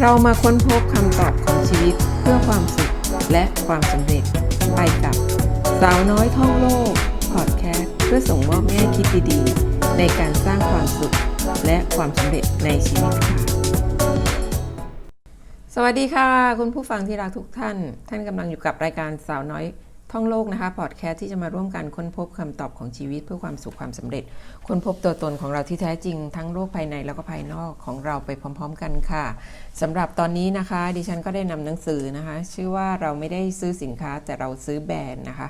เรามาค้นพบคำตอบของชีวิตเพื่อความสุขและความสำเร็จ ไปกับสาวน้อยท่องโลกพอดแคสต์เพื่อส่งมอบแง่คิดดีๆ ในการสร้างความสุขและความสำเร็จในชีวิตค่ะ สวัสดีค่ะ คุณผู้ฟังที่รักทุกท่าน ท่านกำลังอยู่กับรายการสาวน้อย ท่องโลกนะคะพอดแคสต์ที่จะมาร่วมกันค้นพบคำตอบของชีวิตเพื่อความสุขความสำเร็จ ค้นพบตัวตนของเราที่แท้จริง ทั้งโลกภายในแล้วก็ภายนอกของเราไปพร้อม ๆ กันค่ะสำหรับตอนนี้นะคะ ดิฉันก็ได้นำหนังสือนะคะ ชื่อว่าเราไม่ได้ซื้อสินค้าแต่เราซื้อแบรนด์นะคะ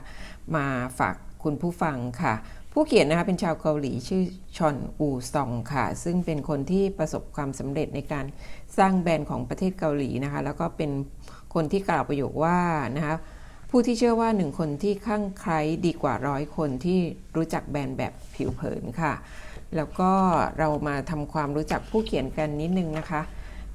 มาฝากคุณผู้ฟังค่ะผู้เขียนนะคะเป็นชาวเกาหลีชื่อชอนอูซองค่ะ ซึ่งเป็นคนที่ประสบความสำเร็จในการสร้างแบรนด์ของประเทศเกาหลีนะคะ แล้วก็เป็นคนที่กล่าวประโยคว่านะคะ ผู้ที่เชื่อว่าหนึ่งคนที่ข้างใครดีกว่าร้อยคนที่รู้จักแบรนด์แบบผิวเผินค่ะ แล้วก็เรามาทำความรู้จักผู้เขียนกันนิดนึงนะคะ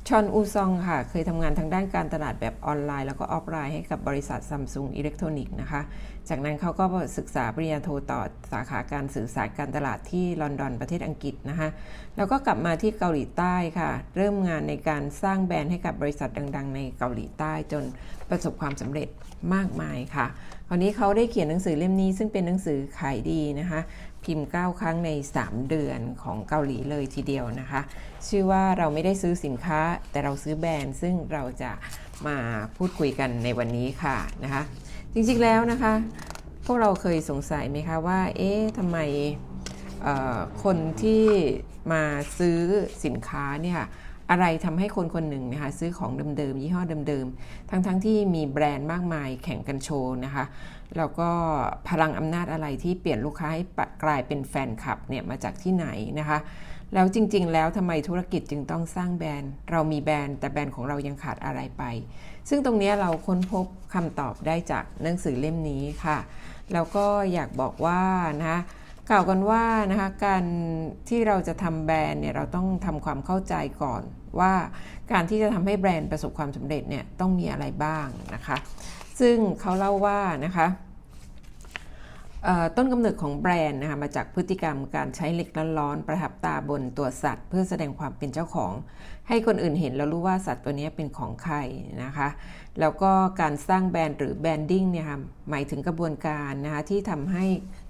ชอนอูซองค่ะ เคยทำงานทางด้านการตลาดแบบออนไลน์ แล้วก็ออฟไลน์ให้กับบริษัทซัมซุงอิเล็กทรอนิกส์นะคะ จากนั้นเขาก็ศึกษาปริญญาโทต่อสาขาการสื่อสารการตลาดที่ลอนดอนประเทศอังกฤษนะคะ แล้วก็กลับมาที่เกาหลีใต้ค่ะ เริ่มงานในการสร้างแบรนด์ให้กับบริษัทดัง ๆ ในเกาหลีใต้จนประสบความสำเร็จมากมายค่ะคราวนี้เขาได้เขียนหนังสือเล่มนี้ซึ่งเป็นหนังสือขายดีนะคะ พิมพ์ 9 ครั้งใน 3 เดือนของเกาหลีเลยทีเดียวนะคะ ชื่อว่าเราไม่ได้ซื้อสินค้าแต่เราซื้อแบรนด์ ซึ่งเราจะมาพูดคุยกันในวันนี้ค่ะนะคะ จริงๆแล้วนะคะ พวกเราเคยสงสัยไหมคะว่า เอ๊ะทำไมคนที่มาซื้อสินค้าเนี่ยอะไรทำให้คนคนหนึ่งนะคะซื้อของเดิมๆยี่ห้อเดิมๆ ทั้งๆทที่มีแบรนด์มากมายแข่งกันโชว์นะคะ แล้วก็พลังอำนาจอะไรที่เปลี่ยนลูกค้าให้กลายเป็นแฟนคลับเนี่ยมาจากที่ไหนนะคะ แล้วจริง ๆ แล้วทำไมธุรกิจจึงต้องสร้างแบรนด์ เรามีแบรนด์แต่แบรนด์ของเรายังขาดอะไรไป ซึ่งตรงนี้เราค้นพบคำตอบได้จากหนังสือเล่มนี้ค่ะ แล้วก็อยากบอกว่านะคะกล่าวกันว่านะคะการที่เราจะทำแบรนด์เนี่ยเราต้องทำความเข้าใจก่อนว่าการที่จะทำให้แบรนด์ประสบความสำเร็จเนี่ยต้องมีอะไรบ้างนะคะ ซึ่งเขาเล่าว่านะคะ ต้นกำเนิดของแบรนด์นะคะมาจากพฤติกรรมการใช้เหล็กร้อนๆประทับตาบนตัวสัตว์ เพื่อแสดงความเป็นเจ้าของ ให้คนอื่นเห็นแล้วรู้ว่าสัตว์ตัวนี้เป็นของใครนะคะ แล้วก็การสร้างแบรนด์หรือแบรนดิ้งเนี่ยค่ะหมายถึงกระบวนการนะคะที่ทำให้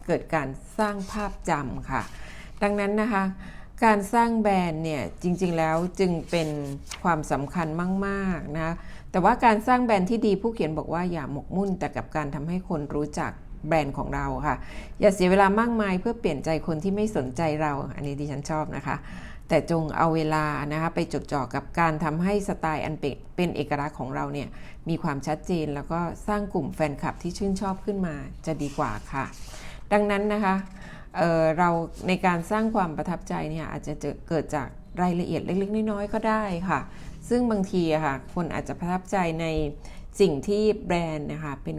เกิดการสร้างภาพจำค่ะ ดังนั้นนะคะการสร้างแบรนด์เนี่ยจริงๆแล้วจึงเป็นความสำคัญมากๆนะแต่ว่าการสร้างแบรนด์ที่ดีผู้เขียนบอกว่าอย่าหมกมุ่นแต่กับการทำให้คนรู้จัก แบรนด์ของเราค่ะ อย่าเสียเวลามากมายเพื่อเปลี่ยนใจคนที่ไม่สนใจเรา อันนี้ดิฉันชอบนะคะ แต่จงเอาเวลานะคะไปจดจ่อกับการทำให้สไตล์อันเป็นเอกลักษณ์ของเราเนี่ยมีความชัดเจนแล้วก็สร้างกลุ่มแฟนคลับที่ชื่นชอบขึ้นมาจะดีกว่าค่ะ ดังนั้นนะคะเเราในการสร้างความประทับใจเนี่ยอาจจะเกิดจากรายละเอียดเล็กๆ น้อยๆก็ได้ค่ะ ซึ่งบางทีค่ะคนอาจจะประทับใจในสิ่งที่แบรนด์นะคะเป็น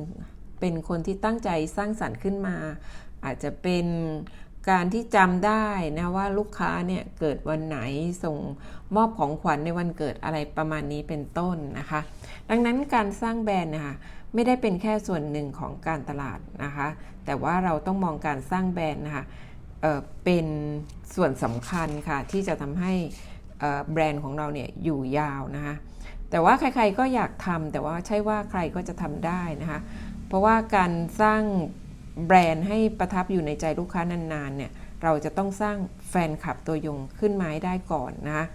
เป็นคนที่ตั้งใจสร้างสรรค์ขึ้นมา อาจจะเป็นการที่จำได้นะว่าลูกค้าเนี่ยเกิดวันไหนส่งมอบของขวัญในวันเกิดอะไรประมาณนี้เป็นต้นนะคะ ดังนั้นการสร้างแบรนด์นะคะไม่ได้เป็นแค่ส่วนหนึ่งของการตลาดนะคะ แต่ว่าเราต้องมองการสร้างแบรนด์นะคะเเป็นส่วนสำคัญค่ะที่จะทำให้แบรนด์ของเราเนี่ยอยู่ยาวนะคะแต่ว่าใครๆก็อยากทำแต่ว่าใช่ว่าใครก็จะทำได้นะคะ เพราะว่าการสร้างแบรนด์ให้ประทับอยู่ในใจลูกค้านานๆเนี่ยเราจะต้องสร้างแฟนคลับตัวยงขึ้นมาได้ก่อนนะคะ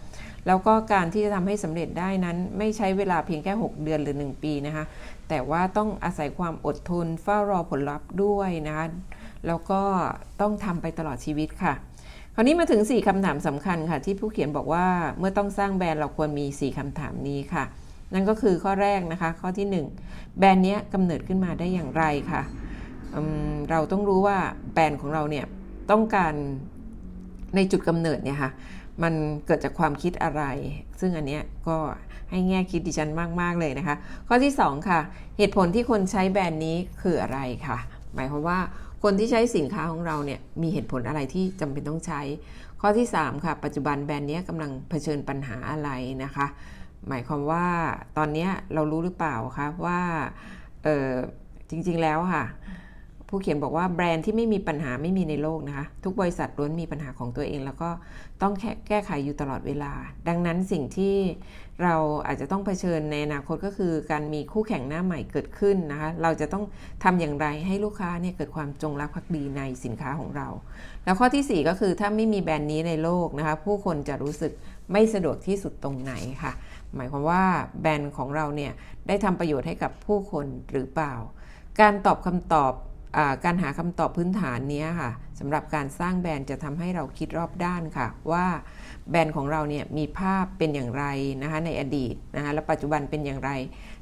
แล้วก็การที่จะทำให้สำเร็จได้นั้น ไม่ใช้เวลาเพียงแค่ 6 เดือนหรือ 1 ปีนะคะ แต่ว่าต้องอาศัยความอดทนเฝ้ารอผลลัพธ์ด้วยนะคะ แล้วก็ต้องทำไปตลอดชีวิตค่ะ คราวนี้มาถึง 4คำถามสำคัญค่ะ ที่ผู้เขียนบอกว่าเมื่อต้องสร้างแบรนด์เราควรมี 4คำถามนี้ค่ะ นั่นก็คือข้อแรกนะคะ ข้อที่ 1 แบรนด์นี้กำเนิดขึ้นมาได้อย่างไรค่ะเราต้องรู้ว่าแบรนด์ของเราเนี่ยต้องการในจุดกำเนิดเนี่ยค่ะมันเกิดจากความคิดอะไร ซึ่งอันเนี้ยก็ให้แง่คิดดิฉันมาก ๆ เลยนะคะ ข้อที่ 2 ค่ะ เหตุผลที่คนใช้แบรนด์นี้คืออะไรค่ะ หมายความว่าคนที่ใช้สินค้าของเราเนี่ยมีเหตุผลอะไรที่จำเป็นต้องใช้ ข้อที่ 3 ค่ะ ปัจจุบันแบรนด์นี้กำลังเผชิญปัญหาอะไรนะคะ หมายความว่าตอนนี้เรารู้หรือเปล่าคะว่าจริงๆแล้วค่ะ ผู้เขียนบอกว่าแบรนด์ที่ไม่มีปัญหาไม่มีในโลกนะคะ ทุกบริษัทล้วนมีปัญหาของตัวเอง แล้วก็ต้องแก้ไขอยู่ตลอดเวลา ดังนั้นสิ่งที่เราอาจจะต้องเผชิญในอนาคตก็คือ การมีคู่แข่งหน้าใหม่เกิดขึ้นนะคะ เราจะต้องทำอย่างไรให้ลูกค้าเนี่ยเกิดความจงรักภักดีในสินค้าของเรา แล้วข้อทีสี่ 4 ก็คือถ้าไม่มีแบรนด์นี้ในโลกนะคะ ผู้คนจะรู้สึกไม่สะดวกที่สุดตรงไหนค่ะ หมายความว่าแบรนด์ของเราเนี่ยได้ทำประโยชน์ให้กับผู้คนหรือเปล่า การตอบคำตอบอการหาคำตอบพื้นฐานนี้ค่ะสำหรับการสร้างแบรนด์จะทำให้เราคิดรอบด้านค่ะ ว่าแบรนด์ของเราเนี่ยมีภาพเป็นอย่างไรนะคะในอดีตนะคะและปัจจุบันเป็นอย่างไร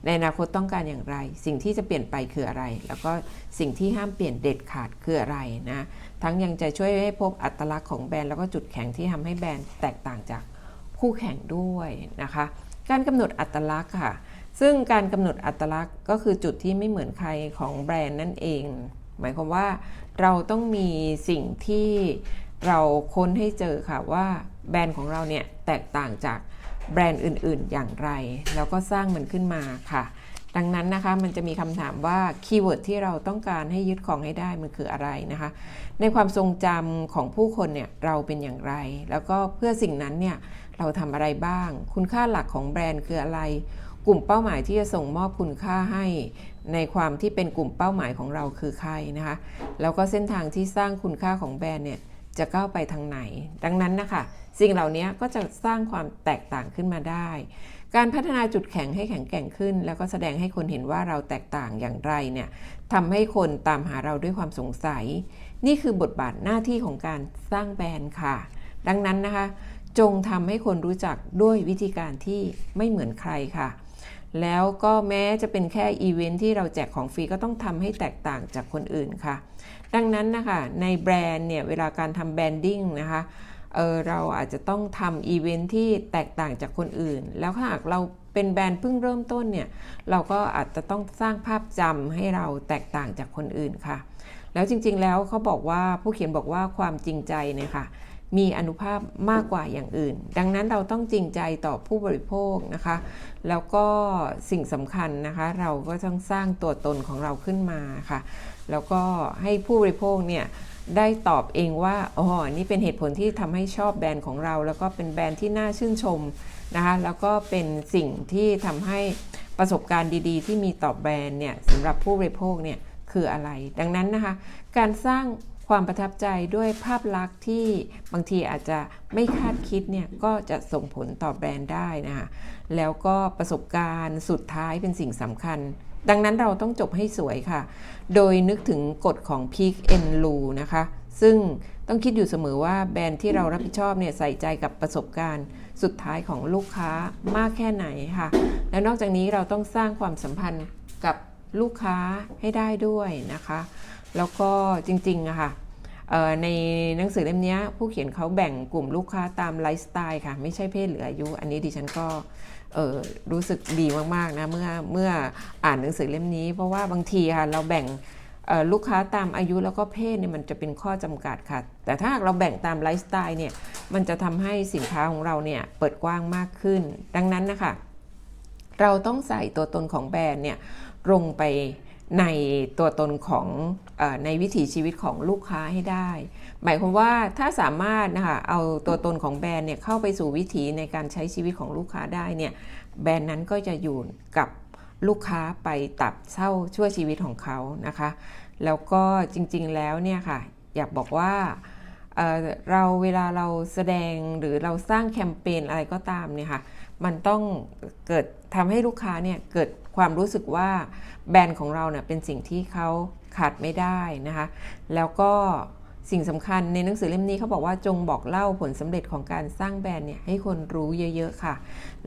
ในอนาคตต้องการอย่างไร สิ่งที่จะเปลี่ยนไปคืออะไร แล้วก็สิ่งที่ห้ามเปลี่ยนเด็ดขาดคืออะไรนะทั้งยังจะช่วยให้พบอัตลักษณ์ของแบรนด์แล้วก็จุดแข็งที่ทำให้แบรนด์แตกต่างจากคู่แข่งด้วยนะคะ การกำหนดอัตลักษณ์ค่ะ ซึ่งการกำหนดอัตลักษณ์ก็คือจุดที่ไม่เหมือนใครของแบรนด์นั่นเอง หมายความว่าเราต้องมีสิ่งที่เราค้นให้เจอค่ะว่าแบรนด์ของเราเนี่ยแตกต่างจากแบรนด์อื่น ๆ อย่างไร แล้วก็สร้างมันขึ้นมาค่ะ ดังนั้นนะคะมันจะมีคำถามว่าคีย์เวิร์ดที่เราต้องการให้ยึดของให้ได้มันคืออะไรนะคะ ในความทรงจำของผู้คนเนี่ยเราเป็นอย่างไร แล้วก็เพื่อสิ่งนั้นเนี่ยเราทำอะไรบ้าง คุณค่าหลักของแบรนด์คืออะไร กลุ่มเป้าหมายที่จะส่งมอบคุณค่าให้ในความที่เป็นกลุ่มเป้าหมายของเราคือใครนะคะ แล้วก็เส้นทางที่สร้างคุณค่าของแบรนด์เนี่ยจะก้าวไปทางไหน ดังนั้นนะคะสิ่งเหล่านี้ก็จะสร้างความแตกต่างขึ้นมาได้ การพัฒนาจุดแข็งให้แข็งแกร่งขึ้น แล้วก็แสดงให้คนเห็นว่าเราแตกต่างอย่างไรเนี่ยทำให้คนตามหาเราด้วยความสงสัย นี่คือบทบาทหน้าที่ของการสร้างแบรนด์ค่ะ ดังนั้นนะคะ จงทำให้คนรู้จักด้วยวิธีการที่ไม่เหมือนใครค่ะ แล้วก็แม้จะเป็นแค่อีเวนท์ที่เราแจกของฟรีก็ต้องทำให้แตกต่างจากคนอื่นค่ะ ดังนั้นนะคะในแบรนด์เนี่ยเวลาการทำแบรนดิ้งนะคะ เออเราอาจจะต้องทำอีเวนท์ที่แตกต่างจากคนอื่น แล้วหากเราเป็นแบรนด์เพิ่งเริ่มต้นเนี่ย เราก็อาจจะต้องสร้างภาพจำให้เราแตกต่างจากคนอื่นค่ะ แล้วจริงๆแล้วเขาบอกว่าผู้เขียนบอกว่าความจริงใจเนี่ยค่ะมีอนุภาพมากกว่าอย่างอื่น ดังนั้นเราต้องจริงใจต่อผู้บริโภคนะคะ แล้วก็สิ่งสำคัญนะคะ เราก็ต้องสร้างตัวตนของเราขึ้นมาค่ะ แล้วก็ให้ผู้บริโภคเนี่ย ได้ตอบเองว่าอ๋อนี่เป็นเหตุผลที่ทำให้ชอบแบรนด์ของเรา แล้วก็เป็นแบรนด์ที่น่าชื่นชมนะคะแล้วก็เป็นสิ่งที่ทำให้ประสบการณ์ดีๆ ที่มีต่อแบรนด์เนี่ยสำหรับผู้บริโภคเนี่ยคืออะไร ดังนั้นนะคะการสร้างความประทับใจด้วยภาพลักษณ์ที่บางทีอาจจะไม่คาดคิดเนี่ยก็จะส่งผลต่อแบรนด์ได้นะคะแล้วก็ประสบการณ์สุดท้ายเป็นสิ่งสำคัญ ดังนั้นเราต้องจบให้สวยค่ะ โดยนึกถึงกฎของ Peak and l u นะคะ ซึ่งต้องคิดอยู่เสมอว่าแบรนด์ที่เรารับผิดชอบเนี่ยใส่ใจกับประสบการณ์สุดท้ายของลูกค้ามากแค่ไหนค่ะ และนอกจากนี้เราต้องสร้างความสัมพันธ์กับลูกค้าให้ได้ด้วยนะคะ แล้วก็จริงๆอะค่ะ ในหนังสือเล่มนี้ผู้เขียนเขาแบ่งกลุ่มลูกค้าตามไลฟ์สไตล์ค่ะ ไม่ใช่เพศหรืออายุ อันนี้ดิฉันก็รู้สึกดีมาก ๆ นะเมื่อเมื่ออ่านหนังสือเล่มนี้ เพราะว่าบางทีค่ะเราแบ่งลูกค้าตามอายุแล้วก็เพศเนี่ยมันจะเป็นข้อจำกัดค่ะ แต่ถ้าเราแบ่งตามไลฟ์สไตล์เนี่ยมันจะทำให้สินค้าของเราเนี่ยเปิดกว้างมากขึ้น ดังนั้นนะคะเราต้องใส่ตัวตนของแบรนด์เนี่ยลงไป ในตัวตนของอในวิถีชีวิตของลูกค้าให้ได้ หมายความว่าถ้าสามารถนะคะเอาตัวตนของแบรนด์เนี่ยเข้าไปสู่วิถีในการใช้ชีวิตของลูกค้าได้เนี่ยแบรนด์นั้นก็จะอยู่กับลูกค้าไปตับเช่าช่วยชีวิตของเขานะคะ แล้วก็จริงๆแล้วเนี่ยค่ะอยากบอกว่าเเราเวลาเราแสดงหรือเราสร้างแคมเปญอะไรก็ตามเนี่ยค่ะ มันต้องเกิดทำให้ลูกค้าเนี่ยเกิดความรู้สึกว่าแบรนด์ของเราเนี่ยเป็นสิ่งที่เขาขาดไม่ได้นะคะ แล้วก็สิ่งสำคัญในหนังสือเล่มนี้เขาบอกว่าจงบอกเล่าผลสำเร็จของการสร้างแบรนด์เนี่ยให้คนรู้เยอะๆค่ะ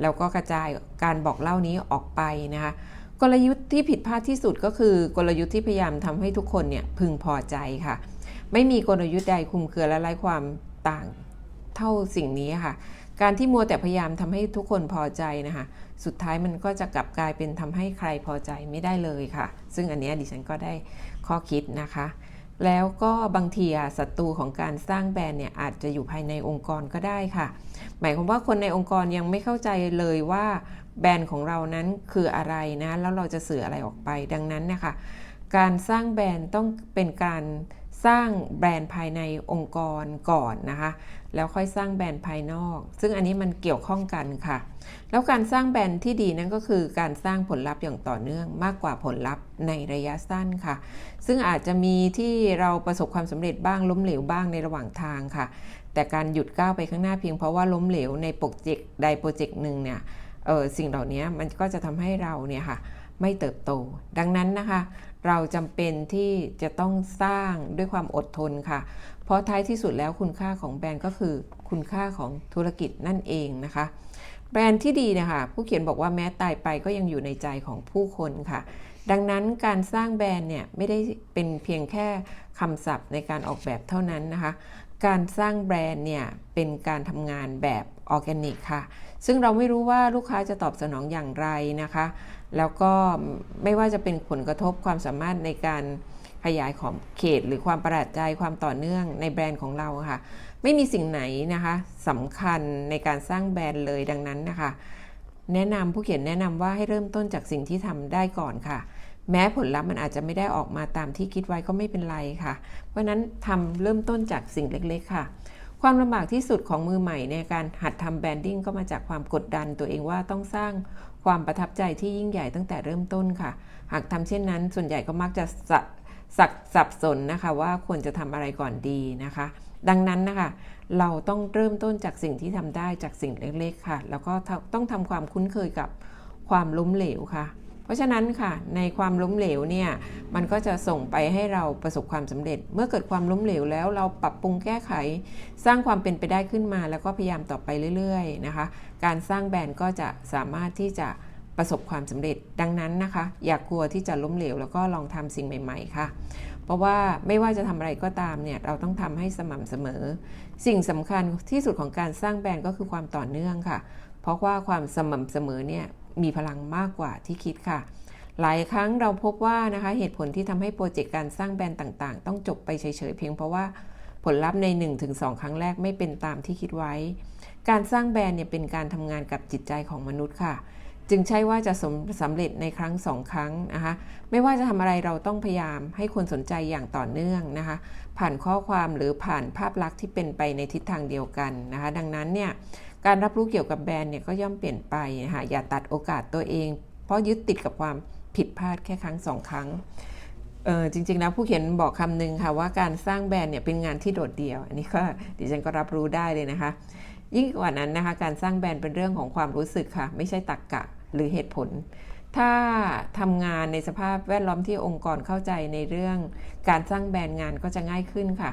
แล้วก็กระจายการบอกเล่านี้ออกไปนะคะกลยุทธ์ที่ผิดพลาดที่สุดก็คือกลยุทธ์ที่พยายามทำให้ทุกคนเนี่ยพึงพอใจค่ะ ไม่มีกลยุทธ์ใดคุมเครือและไร้ความต่างเท่าสิ่งนี้ค่ะ การที่มัวแต่พยายามทำให้ทุกคนพอใจนะคะ สุดท้ายมันก็จะกลับกลายเป็นทำให้ใครพอใจไม่ได้เลยค่ะ ซึ่งอันนี้ดิฉันก็ได้ข้อคิดนะคะ แล้วก็บางทีศัตรูของการสร้างแบรนด์เนี่ยอาจจะอยู่ภายในองค์กรก็ได้ค่ะ หมายความว่าคนในองค์กรยังไม่เข้าใจเลยว่าแบรนด์ของเรานั้นคืออะไรนะ แล้วเราจะสื่ออะไรออกไป ดังนั้นนะคะ การสร้างแบรนด์ต้องเป็นการ สร้างแบรนด์ภายในองค์กรก่อนนะคะ แล้วค่อยสร้างแบรนด์ภายนอก ซึ่งอันนี้มันเกี่ยวข้องกันค่ะ แล้วการสร้างแบรนด์ที่ดีนั่นก็คือการสร้างผลลัพธ์อย่างต่อเนื่องมากกว่าผลลัพธ์ในระยะสั้นค่ะ ซึ่งอาจจะมีที่เราประสบความสำเร็จบ้างล้มเหลวบ้างในระหว่างทางค่ะ แต่การหยุดก้าวไปข้างหน้าเพียงเพราะว่าล้มเหลวในโปรเจกต์ใดโปรเจกต์หนึ่งเนี่ยเออสิ่งเหล่านี้มันก็จะทำให้เราเนี่ยค่ะ ไม่เติบโต ดังนั้นนะคะ เราจำเป็นที่จะต้องสร้างด้วยความอดทนค่ะ เพราะท้ายที่สุดแล้วคุณค่าของแบรนด์ก็คือคุณค่าของธุรกิจนั่นเองนะคะ แบรนด์ที่ดีนะคะผู้เขียนบอกว่าแม้ตายไปก็ยังอยู่ในใจของผู้คนค่ะ ดังนั้นการสร้างแบรนด์เนี่ยไม่ได้เป็นเพียงแค่คำศัพท์ในการออกแบบเท่านั้นนะคะ การสร้างแบรนด์เนี่ยเป็นการทำงานแบบออร์แกนิกค่ะ ซึ่งเราไม่รู้ว่าลูกค้าจะตอบสนองอย่างไรนะคะ แล้วก็ไม่ว่าจะเป็นผลกระทบความสามารถในการขยายของเขตหรือความประหลาดใจความต่อเนื่องในแบรนด์ของเราค่ะ ไม่มีสิ่งไหนนะคะสำคัญในการสร้างแบรนด์เลยดังนั้นนะคะ แนะนำผู้เขียนแนะนำว่าให้เริ่มต้นจากสิ่งที่ทำได้ก่อนค่ะ แม้ผลลัพธ์มันอาจจะไม่ได้ออกมาตามที่คิดไว้ก็ไม่เป็นไรค่ะ เพราะนั้นทำเริ่มต้นจากสิ่งเล็กๆค่ะ ความลำบากที่สุดของมือใหม่ในการหัดทำแบรนดิ้งก็มาจากความกดดันตัวเองว่าต้องสร้างความประทับใจที่ยิ่งใหญ่ตั้งแต่เริ่มต้นค่ะ หากทำเช่นนั้น ส่วนใหญ่ก็มักจะสะสักสับสนนะคะว่าควรจะทำอะไรก่อนดีนะคะ ดังนั้นนะคะ เราต้องเริ่มต้นจากสิ่งที่ทำได้จากสิ่งเล็กๆค่ะ แล้วก็ต้องทำความคุ้นเคยกับความล้มเหลวค่ะ เพราะฉะนั้นค่ะในความล้มเหลวเนี่ยมันก็จะส่งไปให้เราประสบความสำเร็จ เมื่อเกิดความล้มเหลวแล้วเราปรับปรุงแก้ไข สร้างความเป็นไปได้ขึ้นมา แล้วก็พยายามต่อไปเรื่อยๆนะคะการสร้างแบรนด์ก็จะสามารถที่จะประสบความสำเร็จดังนั้นนะคะ อย่ากกลัวที่จะล้มเหลวแล้วก็ลองทำสิ่งใหม่ๆค่ะ เพราะว่าไม่ว่าจะทำอะไรก็ตามเนี่ยเราต้องทำให้สม่ำเสมอ สิ่งสำคัญที่สุดของการสร้างแบรนด์ก็คือความต่อเนื่องค่ะ เพราะว่าความสม่ำเสมอเนี่ย มีพลังมากกว่าที่คิดค่ะ หลายครั้งเราพบว่านะคะเหตุผลที่ทำให้โปรเจกต์การสร้างแบรนด์ต่างๆ ต้องจบไปเฉยๆเพียงเพราะว่าผลลัพธ์ใน 1-2 ครั้งแรกไม่เป็นตามที่คิดไว้ การสร้างแบรนด์เนี่ยเป็นการทำงานกับจิตใจของมนุษย์ค่ะ จึงใช่ว่าจะสำสำเร็จในครั้งสองครั้งนะคะ ไม่ว่าจะทำอะไรเราต้องพยายามให้คนสนใจอย่างต่อเนื่องนะคะ ผ่านข้อความหรือผ่านภาพลักษณ์ที่เป็นไปในทิศทางเดียวกันนะคะ ดังนั้นเนี่ย การรับรู้เกี่ยวกับแบรนด์เนี่ยก็ย่อมเปลี่ยนไปนะคะอย่าตัดโอกาสตัวเอง เพราะยึดติดกับความผิดพลาดแค่ครั้งสองครั้งเออจริงๆแล้วผู้เขียนบอกคำหนึ่งค่ะว่าการสร้างแบรนด์เนี่ยเป็นงานที่โดดเดี่ยว อันนี้ก็ดิฉันก็รับรู้ได้เลยนะคะ ยิ่งกว่านั้นนะคะการสร้างแบรนด์เป็นเรื่องของความรู้สึกค่ะ ไม่ใช่ตรกกะหรือเหตุผล ถ้าทำงานในสภาพแวดล้อมที่องค์กรเข้าใจในเรื่อง การสร้างแบรนด์งานก็จะง่ายขึ้นค่ะ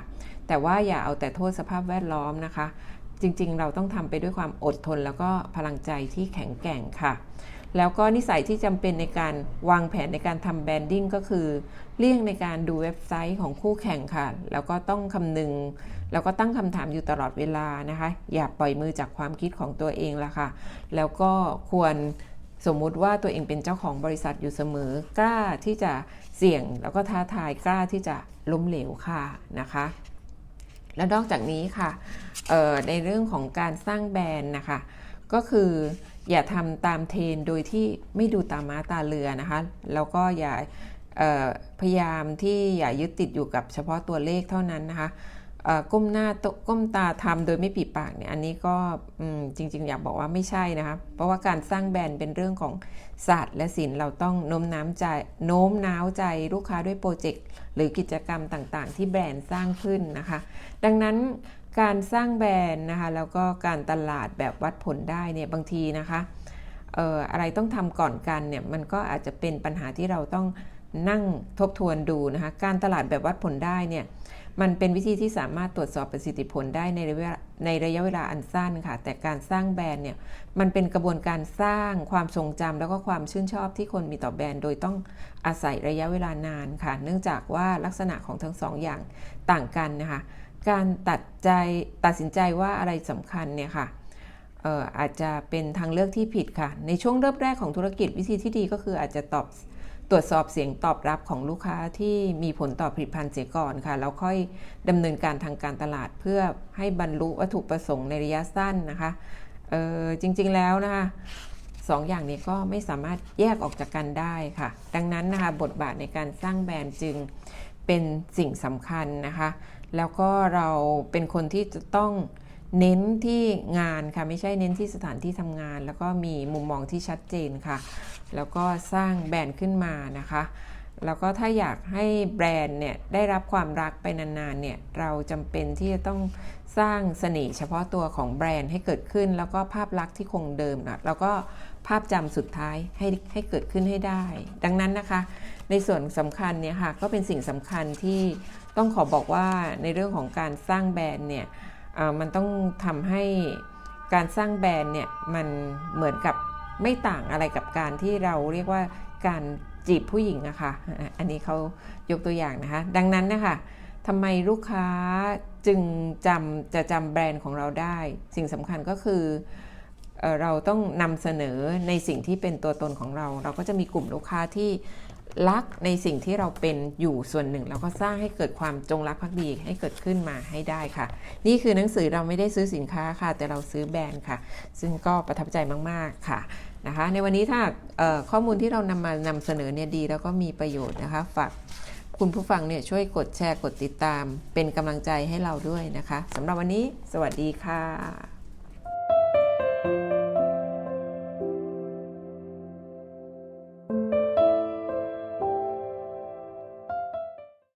แต่ว่าอย่าเอาแต่โทษสภาพแวดล้อมนะคะ จริงๆ เราต้องทำไปด้วยความอดทน แล้วก็พลังใจที่แข็งแกร่งค่ะ แล้วก็นิสัยที่จำเป็นในการวางแผนในการทำแบรนดิ้งก็คือ เลี่ยงในการดูเว็บไซต์ของคู่แข่งค่ะ แล้วก็ต้องคำนึง แล้วก็ตั้งคำถามอยู่ตลอดเวลานะคะ อย่าปล่อยมือจากความคิดของตัวเองละค่ะ แล้วก็ควรสมมุติว่าตัวเองเป็นเจ้าของบริษัทอยู่เสมอ กล้าที่จะเสี่ยงแล้วก็ท้าทายกล้าที่จะล้มเหลวค่ะนะคะ แล้วนอกจากนี้ค่ะในเรื่องของการสร้างแบรนด์นะคะ ก็คืออย่าทำตามเทรนโดยที่ไม่ดูตาม้าตาเรือนะคะ แล้วก็อย่าพยายามที่อย่ายึดติดอยู่กับเฉพาะตัวเลขเท่านั้นนะคะ ก้มหน้าก้มตาทำโดยไม่ปิดปากเนี่ยอันนี้ก็จริง ๆ อยากบอกว่าไม่ใช่นะคะเพราะว่าการสร้างแบรนด์เป็นเรื่องของศาสตร์และศิลป์เราต้องโน้มน้าวใจโน้มน้าวใจลูกค้าด้วยโปรเจกต์หรือกิจกรรมต่างๆ ที่แบรนด์สร้างขึ้นนะคะ ดังนั้นการสร้างแบรนด์นะคะแล้วก็การตลาดแบบวัดผลได้เนี่ยบางทีนะคะอออะไรต้องทำก่อนกันเนี่ยมันก็อาจจะเป็นปัญหาที่เราต้องนั่งทบทวนดูนะคะการตลาดแบบวัดผลได้เนี่ย มันเป็นวิธีที่สามารถตรวจสอบประสิทธิผลได้ในระยะในระยะเวลาอันสั้นค่ะ แต่การสร้างแบรนด์เนี่ยมันเป็นกระบวนการสร้างความทรงจำแล้วก็ความชื่นชอบที่คนมีต่อแบรนด์ โดยต้องอาศัยระยะเวลานานค่ะ เนื่องจากว่าลักษณะของทั้งสองอย่างต่างกันนะคะ การตัดใจตัดสินใจว่าอะไรสำคัญเนี่ยค่ะอาจจะเป็นทางเลือกที่ผิดค่ะ ในช่วงเริ่มแรกของธุรกิจวิธีที่ดีก็คืออาจจะตอบ ตรวจสอบเสียงตอบรับของลูกค้าที่มีผลต่อผลิตภัณฑ์เสียก่อนค่ะแล้วค่อยดำเนินการทางการตลาดเพื่อให้บรรลุวัตถุประสงค์ในระยะสั้นนะคะเออจริงๆแล้วนะคะสองอย่างนี้ก็ไม่สามารถแยกออกจากกันได้ค่ะ ดังนั้นนะคะบทบาทในการสร้างแบรนด์จึงเป็นสิ่งสำคัญนะคะ แล้วก็เราเป็นคนที่จะต้อง เน้นที่งานค่ะไม่ใช่เน้นที่สถานที่ทำงาน แล้วก็มีมุมมองที่ชัดเจนค่ะ แล้วก็สร้างแบรนด์ขึ้นมานะคะ แล้วก็ถ้าอยากให้แบรนด์เนี่ยได้รับความรักไปนานๆเนี่ยเราจำเป็นที่จะต้องสร้างเสน่ห์เฉพาะตัวของแบรนด์ให้เกิดขึ้น แล้วก็ภาพลักษณ์ที่คงเดิมนะแล้วก็ภาพจำสุดท้ายให้ให้เกิดขึ้นให้ได้ ดังนั้นนะคะ ในส่วนสำคัญเนี่ยค่ะก็เป็นสิ่งสำคัญที่ต้องขอบอกว่าในเรื่องของการสร้างแบรนด์เนี่ย มันต้องทำให้การสร้างแบรนด์เนี่ยมันเหมือนกับไม่ต่างอะไรกับการที่เราเรียกว่าการจีบผู้หญิงนะคะอะอันนี้เขายกตัวอย่างนะคะ ดังนั้นนะคะทำไมลูกค้าจึงจำจะจำแบรนด์ของเราได้ สิ่งสำคัญก็คือเราต้องนำเสนอในสิ่งที่เป็นตัวตนของเรา เราก็จะมีกลุ่มลูกค้าที่ รักในสิ่งที่เราเป็นอยู่ส่วนหนึ่งเราก็สร้างให้เกิดความจงรักภักดีให้เกิดขึ้นมาให้ได้ค่ะ นี่คือหนังสือเราไม่ได้ซื้อสินค้าค่ะ แต่เราซื้อแบรนด์ค่ะ ซึ่งก็ประทับใจมาก ๆ ค่ะนะคะ ในวันนี้ถ้าข้อมูลที่เรานำมานำเสนอเนี่ยดี แล้วก็มีประโยชน์นะคะฝากคุณผู้ฟังเนี่ยช่วยกดแชร์กดติดตาม เป็นกำลังใจให้เราด้วยนะคะสำหรับวันนี้ สวัสดีค่ะ